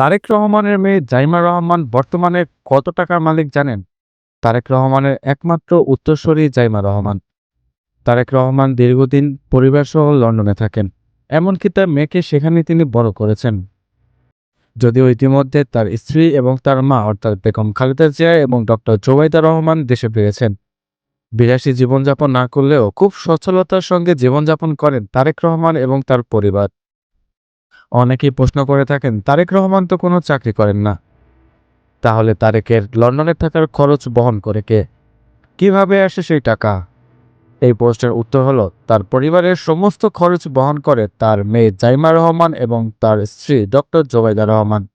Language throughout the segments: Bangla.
তারেক রহমানের মেয়ে জাইমা রহমান বর্তমানে কত টাকার মালিক জানেন? তারেক রহমানের একমাত্র উত্তরসূরি জাইমা রহমান। তারেক রহমান দীর্ঘদিন পরিবারসহ লন্ডনে থাকেন, এমনকি তার মেয়েকে সেখানে তিনি বড় করেছেন। যদিও ইতিমধ্যে তার স্ত্রী এবং তার মা, অর্থাৎ বেগম খালেদা জিয়া এবং ডক্টর জোবাইদা রহমান দেশে ফিরেছেন। বিলাসী জীবনযাপন না করলেও খুব সচ্ছলতার সঙ্গে জীবনযাপন করেন তারেক রহমান এবং তার পরিবার। অনেকেই প্রশ্ন করে থাকেন, তারেক রহমান তো কোনো চাকরি করেন না। তাহলে তারেকের লন্ডনে থাকার খরচ বহন করে কে? কীভাবে আসে সেই টাকা? এই প্রশ্নের উত্তর হলো, তার পরিবারের সমস্ত খরচ বহন করে তার মেয়ে জাইমা রহমান এবং তার স্ত্রী ডক্টর জোবাইদা রহমান।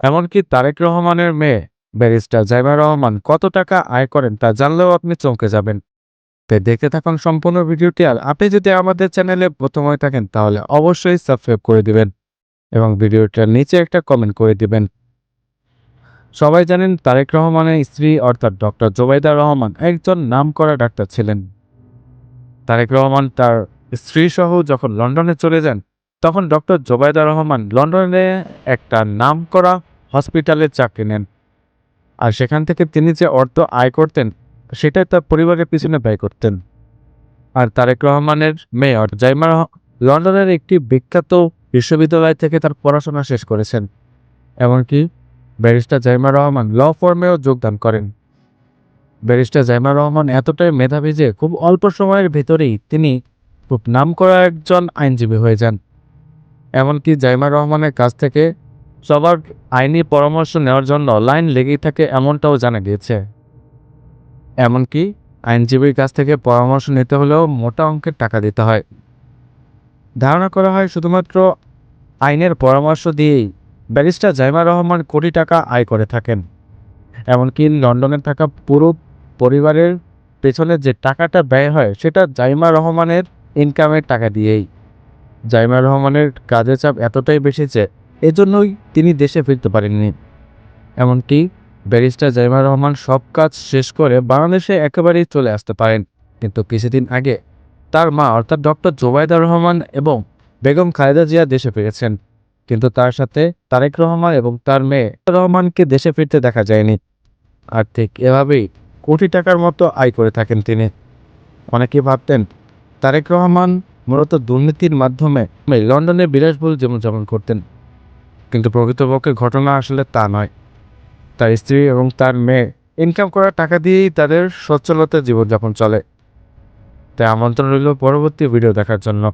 এমনকি তারেক রহমানের মেয়ে ব্যারিস্টার জাইমা রহমান কত টাকা আয় করেন তা জানলেও আপনি চমকে যাবেন। তাই দেখতে থাকুন সম্পূর্ণ ভিডিওটি আর আপনি যদি আমাদের চ্যানেলে প্রথম হয়ে থাকেন তাহলে অবশ্যই সাবস্ক্রাইব করে দিবেন এবং ভিডিওটার নিচে একটা কমেন্ট করে দিবেন। সবাই জানেন তারেক রহমানের স্ত্রী অর্থাৎ ডক্টর জোবাইদা রহমান একজন নামকরা ডাক্তার ছিলেন। তারেক রহমান তার স্ত্রী সহ যখন লন্ডনে চলে যান, তখন ডক্টর জোবাইদা রহমান লন্ডনে একটা নামকরা হসপিটালে চাকরি নেন। আর সেখান থেকে তিনি যে অর্থ আয় করতেন সেটাই তার পরিবারের পিছনে ব্যয় করতেন। আর তারেক রহমানের মেয়র জাইমা লন্ডনের একটি বিখ্যাত বিশ্ববিদ্যালয় থেকে তার পড়াশোনা শেষ করেছেন। এমনকি ব্যারিস্টার জাইমা রহমান ল ফর্মেও যোগদান করেন। ব্যারিস্টার জাইমা রহমান এতটাই মেধাবী যে খুব অল্প সময়ের ভেতরেই তিনি খুব নাম করা একজন আইনজীবী হয়ে যান। এমনকি জাইমা রহমানের কাছ থেকে সবার আইনি পরামর্শ নেওয়ার জন্য লাইন লেগেই থাকে এমনটাও জানা গিয়েছে। এমনকি আইনজীবীর কাছ থেকে পরামর্শ নিতে হলেও মোটা অঙ্কের টাকা দিতে হয়। ধারণা করা হয় শুধুমাত্র আইনের পরামর্শ দিয়েই ব্যারিস্টার জাইমা রহমান কোটি টাকা আয় করে থাকেন। এমনকি লন্ডনে থাকা পুরো পরিবারের পেছনে যে টাকাটা ব্যয় হয়, সেটা জাইমা রহমানের ইনকামের টাকা দিয়েই। জাইমা রহমানের কাজের চাপ এতটাই বেশি যে এজন্যই তিনি দেশে ফিরতে পারেননি। এমনকি ব্যারিস্টার জাইমা রহমান সব কাজ শেষ করে বাংলাদেশে একেবারেই চলে আসতে পারেন। কিন্তু কিছুদিন আগে তার মা, অর্থাৎ ডক্টর জোবাইদা রহমান এবং বেগম খালেদা জিয়া দেশে ফিরেছেন। কিন্তু তার সাথে তারেক রহমান এবং তার মেয়ে রহমানকে দেশে ফিরতে দেখা যায়নি। আর ঠিক এভাবেই কোটি টাকার মতো আয় করে থাকেন তিনি। অনেকে ভাবতেন তারেক রহমান মূলত দুর্নীতির মাধ্যমে লন্ডনে বিলাসবহুল জীবনযাপন করতেন। কিন্তু প্রকৃতপক্ষে ঘটনা আসলে তা নয়। তার স্ত্রী এবং তার মেয়ে ইনকাম করা টাকা দিয়েই তাদের সচ্ছলতা জীবনযাপন চলে। তাই আমন্ত্রণ রইল পরবর্তী ভিডিও দেখার জন্য।